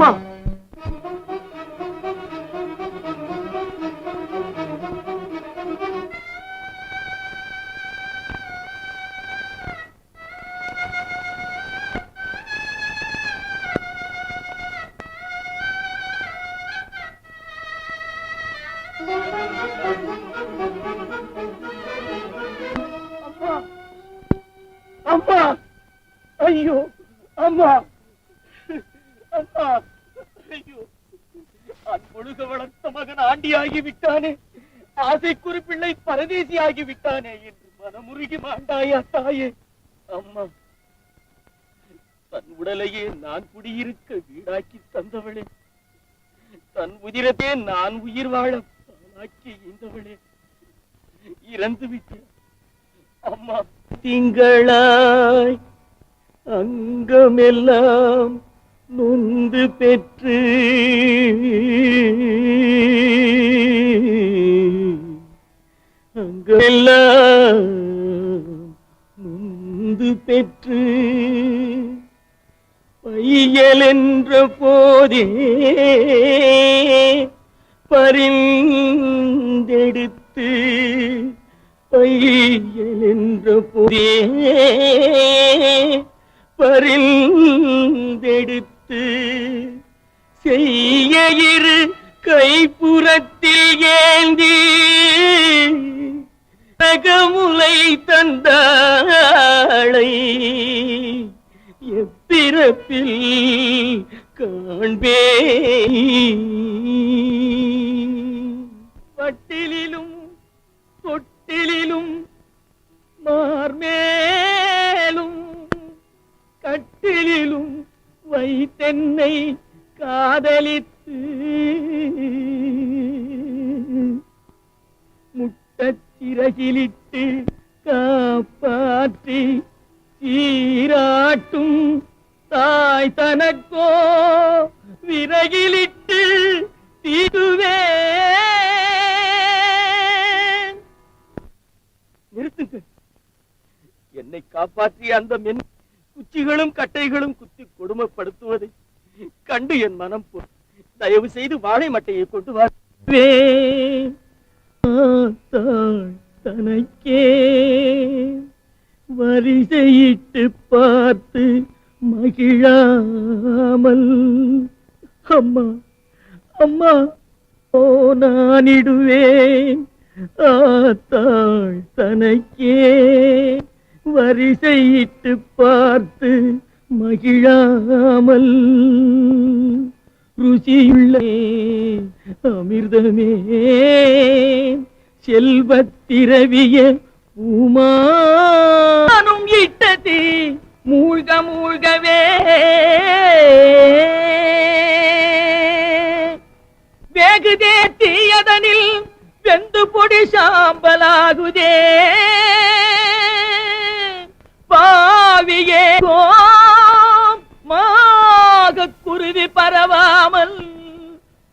அம்மா தாய் பரதேசி ஆகி விட்டானே என்று மனமுருகி மாண்டாயா தாயே. அம்மா தன் உடலையே நான் குடியிருக்க வீடாக்கி தந்தவளே. தன் உதிரத்தே நான் உயிர் வாழ பாலாக்கி ஈந்தவளே இறந்து விட்டேன். அம்மா திங்களாய் அங்கமெல்லாம் நொந்து பெற்று அங்கமெல்லாம் நொந்து பெற்று பையல் என்ற போதே பரிந்தெடுத்து பையல் என்ற போதே பரிந்தெடுத்து செய்ய இரு கைப்புறத்தில் ஏந்தி தகமுலை தந்தாளை எப்பிறப்பில் காண்பே பட்டிலும் பொட்டிலும் மார்மேலும் கட்டிலும் வைத்தென்னை காதலித்து முட்டச் சிறகிலிட்டு காப்பாற்றி சீராட்டும் தாய் தனக்கோ விறகிலிட்டு தீதுவே. நிறுத்துங்க. என்னை காப்பாற்றிய அந்த மென் குச்சிகளும் கட்டைகளும் குத்தி கொடுமைப்படுத்துவதை கண்டு என் மனம் போ தயவு செய்து வாழை மட்டையை கொண்டு வா தனக்கே. வரிசையிட்டு பார்த்து மகிழாமல் அம்மா அம்மா ஓ நானிடுவேன். ஆத்தாள் தனக்கே. வரிசையிட்டு பார்த்து மகிழாமல் ருசியுள்ளே அமிர்தமே. செல்வத்திரவிய உமானும் இட்டது மூழ்க மூழ்கவே. வேகுதே தீயதனில் வெந்து பொடி சாம்பலாகுதே. பாவியே மாக குருவி பரவாமல்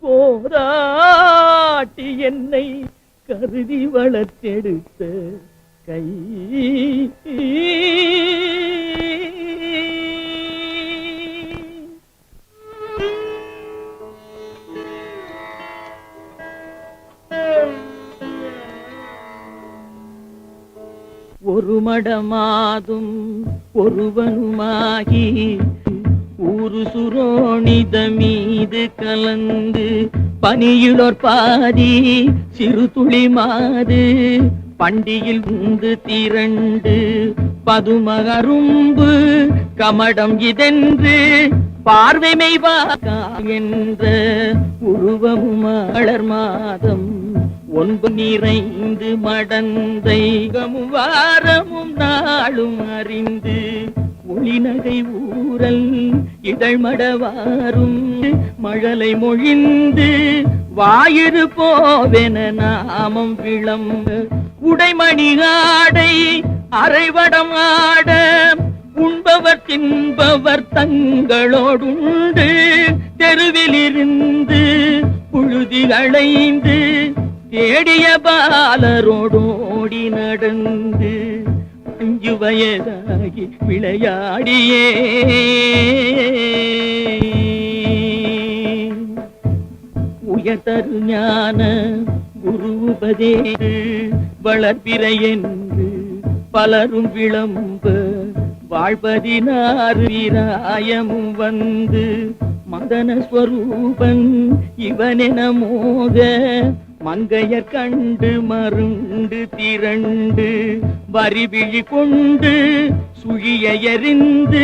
போராட்டி என்னை கருதி வளர்த்தெடுத்த கை. ஒரு மடமாதும் ஒருவனுமாகி சுரோணித மீது கலந்து பனியுளோர் பாதி சிறு துளி மாது பண்டியில் உந்து திரண்டு பதுமகரும்பு கமடம் இதென்று பார்வைமை என்ற உருவமும் மலர் மாதம் ஒன்பு நிறைந்து மடந்தைகமும் வாரமும் நாளும் அறிந்து ஒளிநகை ஊரல் இதழ் மடவாரும் மழலை மொழிந்து வாயிறு போவென நாமம் விளம்ப உடைமணி ஆடை அரைவடம் ஆட உண்பவர் தின்பவர் தங்களோடுண்டு தெருவிலிருந்து புழுதி அடைந்து தேடிய பாலரோடோடி நடந்து. யுவயதாகி விளையாடியே. உயர்தரு ஞான குரு உபதேசு வளர்பிறை என்று பலரும் விளம்ப வாழ்பதினாறு வீராயமும் வந்து மதன ஸ்வரூபன் இவனென மோக மங்கையர் கண்டு மருண்டு திரண்டு வரிவிழி கொண்டு சுழிய எறிந்து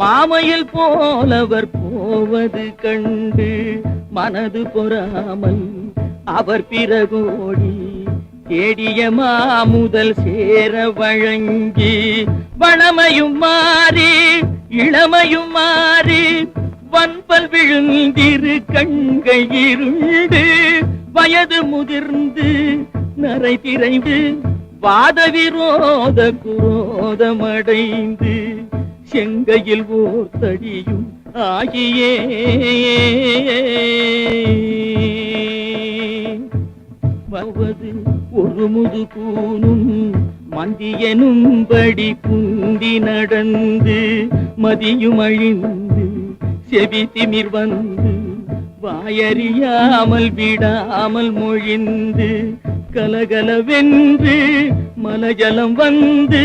மாமையில் போலவர் போவது கண்டு மனது பொறாமல் அவர் பிறகோடி தேடிய மாமுதல் சேர வழங்கி வளமையும் மாறி இளமையும் மாறி வன்பல் விழுந்திரு கண்கள் இருண்டு வயது முதிர்ந்து நரை திரைந்து வாத விரோத குரோதமடைந்து செங்கையில் ஓர் தடியும் ஆகியே. வருவது ஒரு முது கூனும் மந்தியனும்படி குந்தி நடந்து மதியும் அழிந்து செவி திமிர் வந்து வாயறியாமல் விடாமல் மொழிந்து கலகலவென்று மலஜலம் வந்து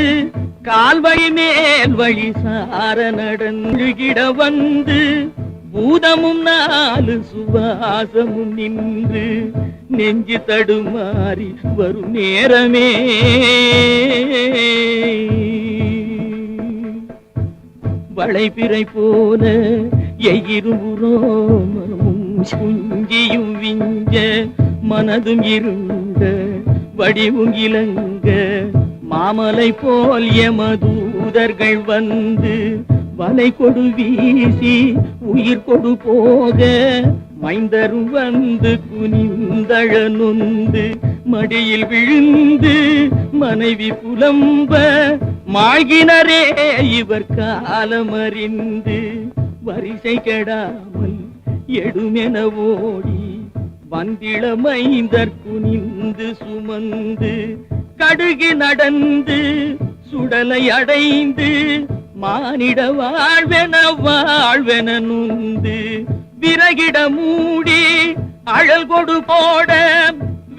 கால்வழி மேல் வழி சார நடந்துகிட வந்து பூதமும் நாலு சுவாசமும் நின்று நெஞ்சு தடுமாறி வரும் நேரமே. வளைபிறை போல எயிருபுரோமமும் சுஞ்சியும் விஞ்ச மனதும் இருந்த வடிவும் இலங்க. மாமலை போல் எமதூதர்கள் வந்து வலை கொடு வீசி உயிர் கொடு போக. மைந்தரும் வந்து குனிந்தழ நொந்து மடியில் விழுந்து மனைவி புலம்ப. மாழ்கினரே இவர் காலமறிந்து வரிசை கெடாமல் எடுமென ஓடி வந்திள மைந்தர் குனிந்து சுமந்து கடுகு நடந்து சுடலை அடைந்து மானிட வாழ்வென வாழ்வென நுந்து விறகிட மூடி அழல் கொடு போட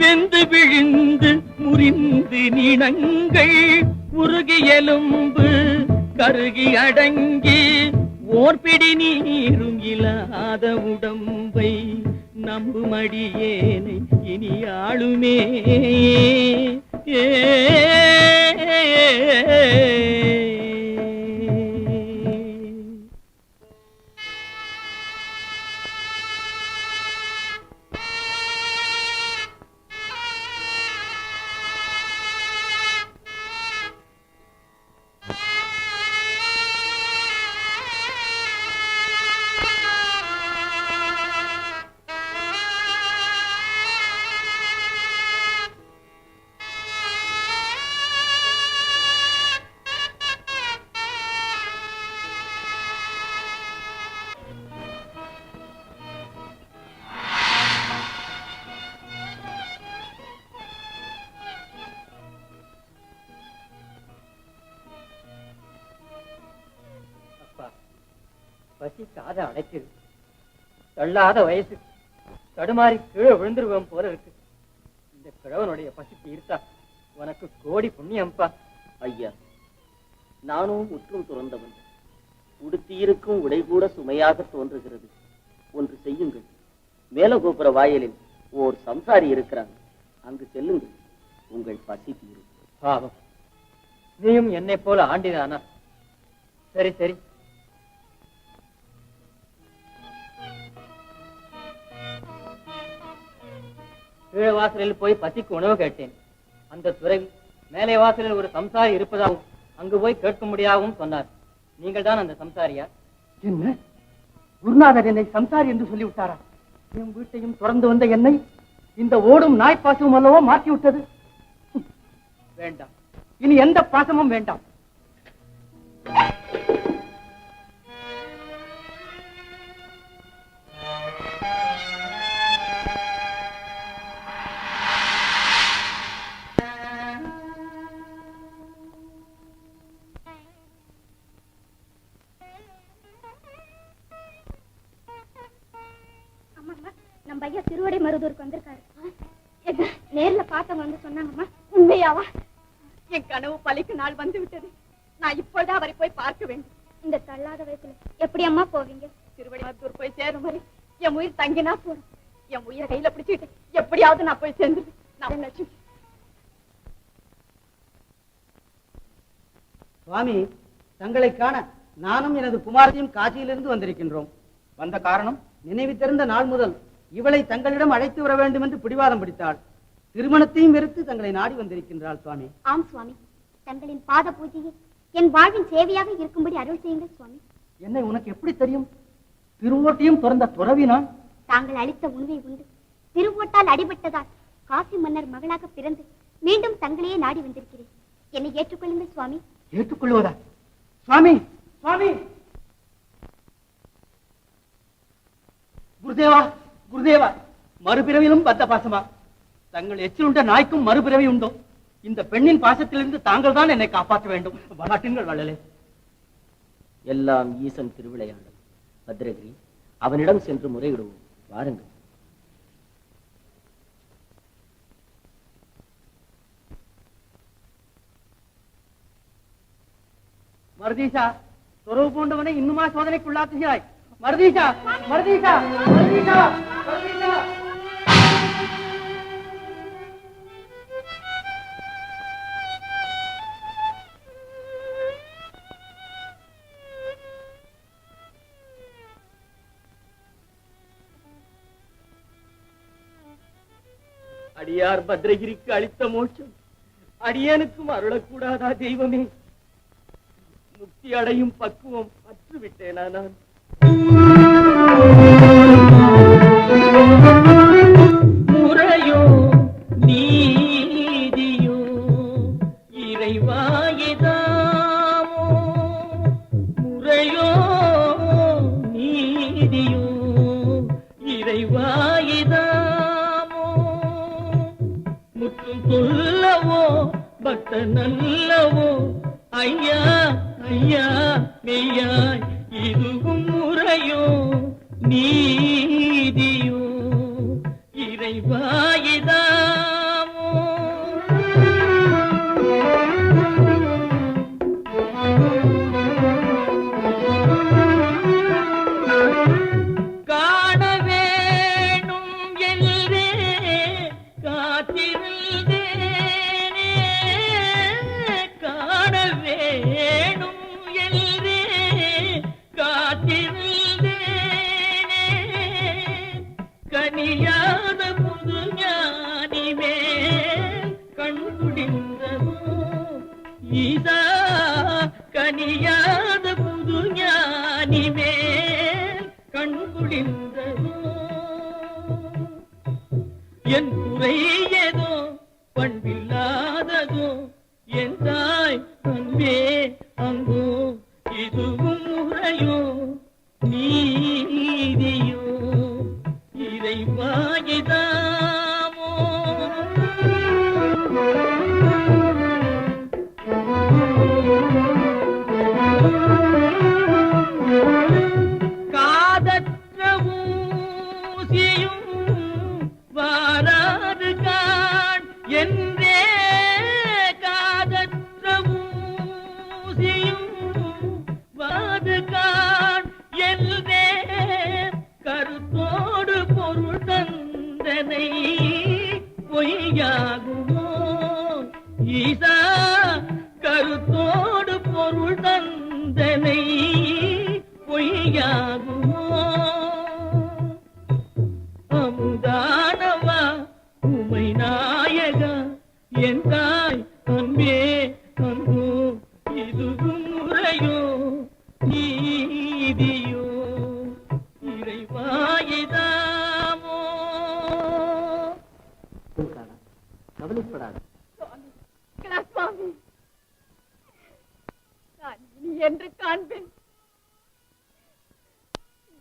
வெந்து விழுந்து முறிந்து நினங்கள் உருகி எலும்பு கருகி அடங்கி போர்பிடி நீருங்கிலாத உடம்பை நம்புமடியேனை இனி ஆளுமே ஏ பசி காத அடைக்குது தள்ளாத வயசு தடுமாறி கீழே விழுந்துருவோம் போல இருக்கு. இந்த கிழவனுடைய பசிக்கு இருக்கா உனக்கு கோடி புண்ணியம்பா. ஐயா நானும் முற்றும் துறந்தவன். உடுத்தியிருக்கும் உடை கூட சுமையாக தோன்றுகிறது. ஒன்று செய்யுங்கள். மேலகோபுர வாயிலில் ஓர் சம்சாரி இருக்கிறான். அங்கு செல்லுங்கள். உங்கள் பசி தீரும். பாவம். நீயும் என்னை போல ஆண்டிதானா? சரி சரி. கீழே வாசலில் போய் பசிக்கு உணவு கேட்டேன். அந்த துறவி மேலே வாசலில் ஒரு சம்சாரி இருப்பதாகவும் அங்கு போய் கேட்க முடியாகவும் சொன்னார். நீங்கள் தான் அந்த சம்சாரியா? என்ன? குருநாதர் என்னை சம்சாரி என்று சொல்லிவிட்டாரா? என் வீட்டையும் திறந்து வந்த என்னை இந்த ஓடும் நாய் பாசமும் அல்லவோ மாற்றி விட்டது வேண்டாம். இனி எந்த பாசமும் வேண்டாம். கனவு பலிக்கு நாள் வந்து விட்டது நான் இப்பொழுது அவரை போய் பார்க்க வேண்டும். இந்த தள்ளாத வயசுல எப்படி அம்மா போவீங்க? திருவடி மருதூர் போய் சேரும் வரை என் உயிர் தங்கினா போறோம் என் உயிரை கையில பிடிச்சிட்டு எப்படியாவது நான் போய் சேர்ந்து நான் லட்சுமி. சுவாமி தங்களை காண நானும் எனது குமாரத்தையும் காசியிலிருந்து வந்திருக்கின்றோம். வந்த காரணம் நினைவு தெரிந்த நாள் முதல் இவளை தங்களிடம் அழைத்து வர வேண்டும் என்று பிடிவாதம் பிடித்தாள். திருமணத்தையும் வெறுத்து தங்களை நாடி வந்திருக்கின்றாள் சுவாமி. ஆம் சுவாமி. தங்களின் பாத பூஜையை என் வாழ்வின் சேவையாக இருக்கும்படி அருள் செய்யுங்கள் சுவாமி. என்னை உனக்கு எப்படி தெரியும்? திருவோட்டையும் திறந்த துறவி நான் தாங்கள் அளித்த உணவை உண்டு. திருவோட்டால் அடிபட்டதால் காசி மன்னர் மகளாக பிறந்து மீண்டும் தங்களையே நாடி வந்திருக்கிறேன். என்னை ஏற்றுக்கொள்ளுங்கள் சுவாமி. ஏற்றுக்கொள்வதா சுவாமி சுவாமி! குருதேவா குருதேவா! மறுபிறவிலும் பத்த பாசமா? தங்கள் எச்சிலுண்ட நாய்க்கும் மறுபிறவி உண்டோ? இந்த பெண்ணின் பாசத்திலிருந்து தாங்கள் தான் என்னை காப்பாற்ற வேண்டும். வளாட்டுங்கள் வள்ளலே. எல்லாம் ஈசன் திருவிளையாடல். பத்ரகிரி அவனிடம் சென்று முறையிடுவோம். வாருங்கள். மருதீஷா துறவு பூண்டவனை இன்னுமா சோதனைக்குள்ளாக்குகிறாய். மருதீஷா மருதீஷா மருதீஷா மருதீஷா. அடியார் பத்ரகிரிக்கு அளித்த மோட்சம். அடியனுக்கும் அருளக்கூடாதா தெய்வமே? முக்தி அடையும் பக்குவம் பற்றுவிட்டேனா நான்? இறைவாயிதாமோ என் குறை ஏதோ பண்பில்லாததோ என் தாய் அன்பே ya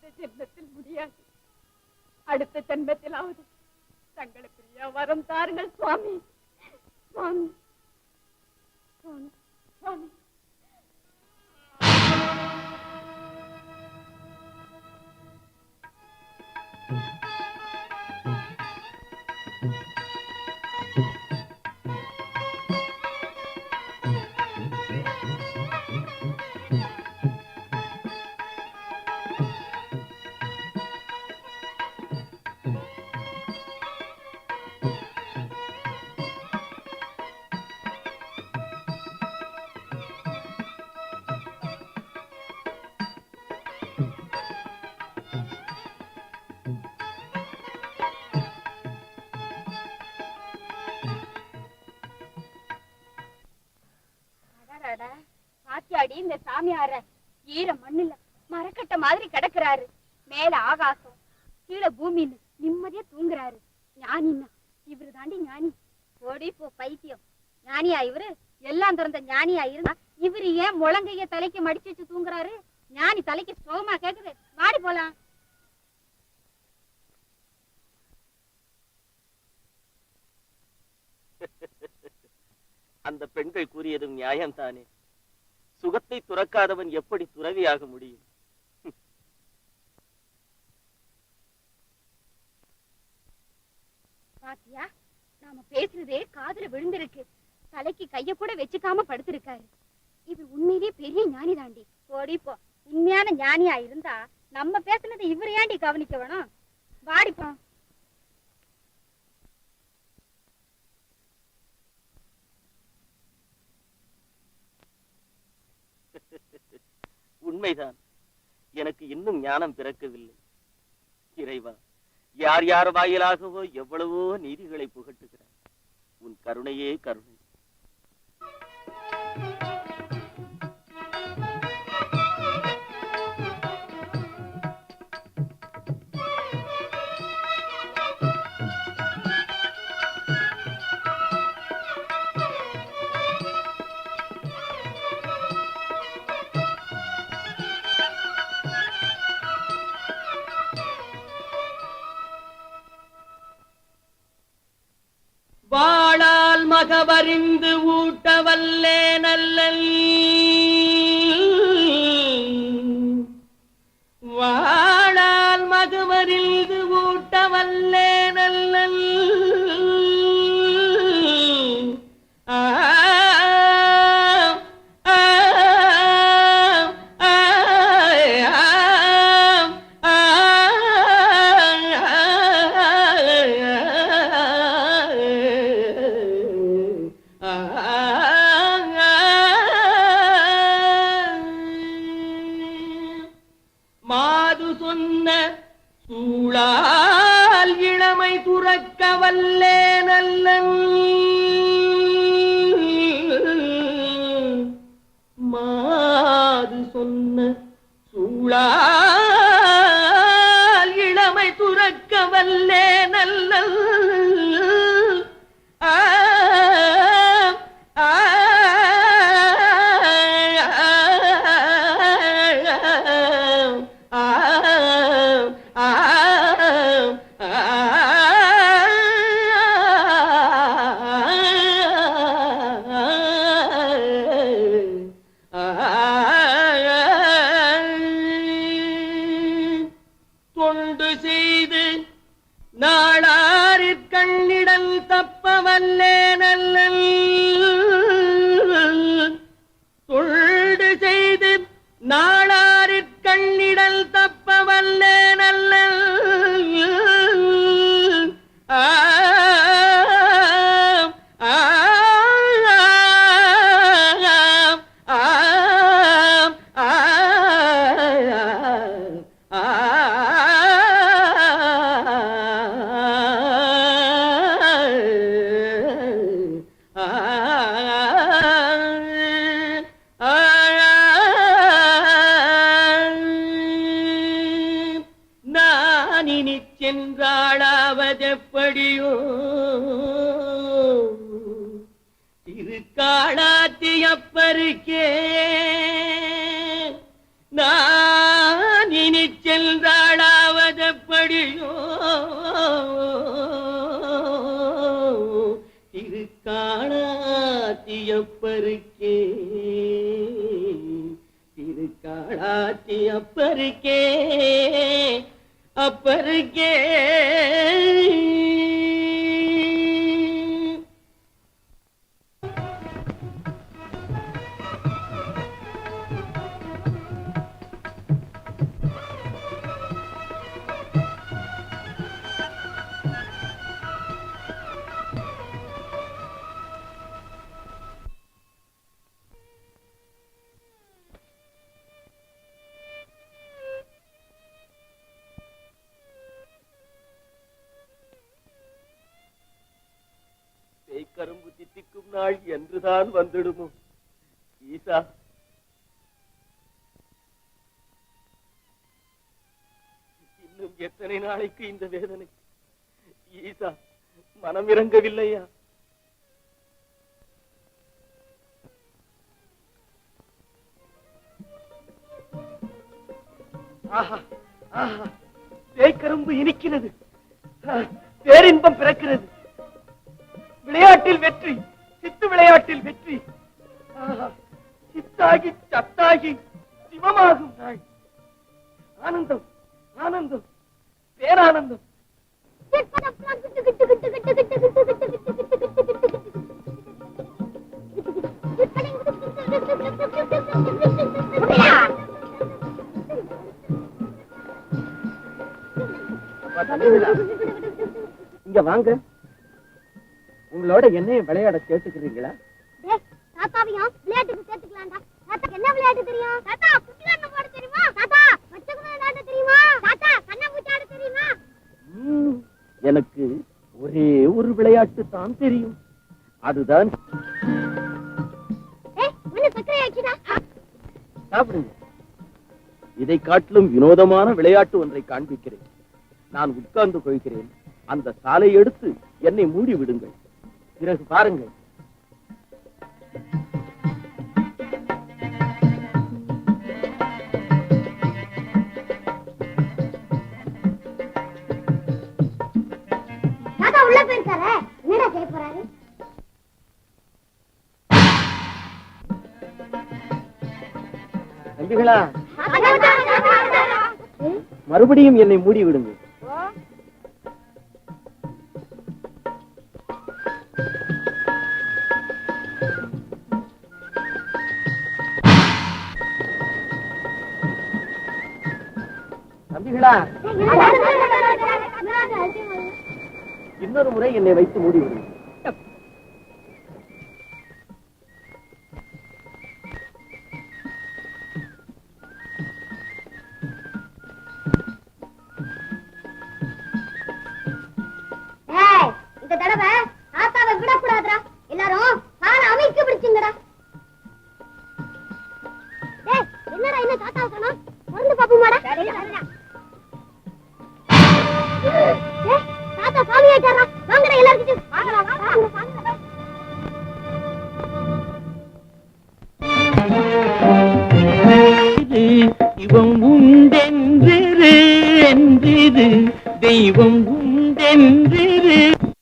இந்த ஜென்மத்தில் முடியாது. அடுத்த ஜென்மத்திலாவது தங்களுக்குரிய வரம் தாருங்கள் சுவாமி. சுவாமி. சுவாமி. சுவாமி. இந்த சாமியார ஈர மண்ணுல மரக்கட்ட மாதிரி கிடக்குறாரு. மேல ஆகாசம் கீழே பூமின்னு நிம்மதியா தூங்குறாரு. ஞானின்னா இவரு தாண்டி ஞானி. ஓடி போ பைத்தியம். ஞானியா இவரு? எல்லாம் திறந்த ஞானியா இருந்தா இவரு ஏன் முழங்கைய தலைக்கு மடிச்சு வச்சு தூங்குறாரு? ஞானி தலைக்கு சோகமா கேக்குது. வாடி போலாம். அந்த பெண்கள் கூறியதும் நியாயம்தானே? சுகத்தை துறக்காதவன் எப்படி துறவியாக முடியும்? பாத்தியா நாம பேசுறதே காதுல விழுந்திருக்கு. தலைக்கு கைய கூட வச்சுக்காம படுத்திருக்காரு. இவர் உண்மையிலேயே பெரிய ஞானி தாண்டி போடிப்போ உண்மையான ஞானியா இருந்தா நம்ம பேசுனதை இவர் ஏண்டி கவனிக்க வேணும். வாடிப்போம் உண்மைதான். எனக்கு இன்னும் ஞானம் பிறக்கவில்லை. இறைவா யார் யார் வாயிலாகவோ எவ்வளவோ நீதிகளை புகட்டுகிறார். உன் கருணையே கருணை. வாழால் மகவறிந்து ஊட்டவல்லே நல்லல். திருக்காளாத்தியப்பருக்கே திருக்காளாத்தியப்பருக்கே அப்பருக்கே பேய்க்கரும்பு ஏதாவது வந்துடுமோ? ஈசா இன்னும் எத்தனை நாளைக்கு இந்த வேதனை? ஈசா மனம் இறங்கவில்லையா தேய்கரும்பு இனிக்கிறது. பேரின்பம் பிறக்கிறது. விளையாட்டில் வெற்றி. சித்து விளையாட்டில் வெற்றி ஆஹா, சித்தாகி சத்தாகி சிவமாகும் நாள் ஆனந்தம் ஆனந்தம் பேரானந்தம் இங்க வாங்க உங்களோட என்னையும் விளையாட கேட்டுக்கிறீங்களா? தாத்தாவையும் விளையாட்டுக்கு சேர்த்துக்கலாம்டா. தாத்தாக்கு என்ன விளையாட்டு தெரியும்? தாத்தா குட்டியாட்டம் போட தெரியுமா? தாத்தா பச்சைக்குள்ள விளையாட தெரியுமா? தாத்தா கண்ணாமூச்சி ஆட தெரியுமா? ம், எனக்கு ஒரே ஒரு விளையாட்டு தான் தெரியும். அதுதான் சாப்பிடுங்க. இதை காட்டிலும் வினோதமான விளையாட்டு ஒன்றை காண்பிக்கிறேன். நான் உட்கார்ந்து கொள்கிறேன். அந்த சாலை எடுத்து என்னை மூடி விடுங்கள். பிறகு பாருங்கள். தாத்தா உள்ள போயிருக்காரு என்னடா செய்ய போறாரு? தம்பிகளா மறுபடியும் என்னை மூடி விடுங்கள்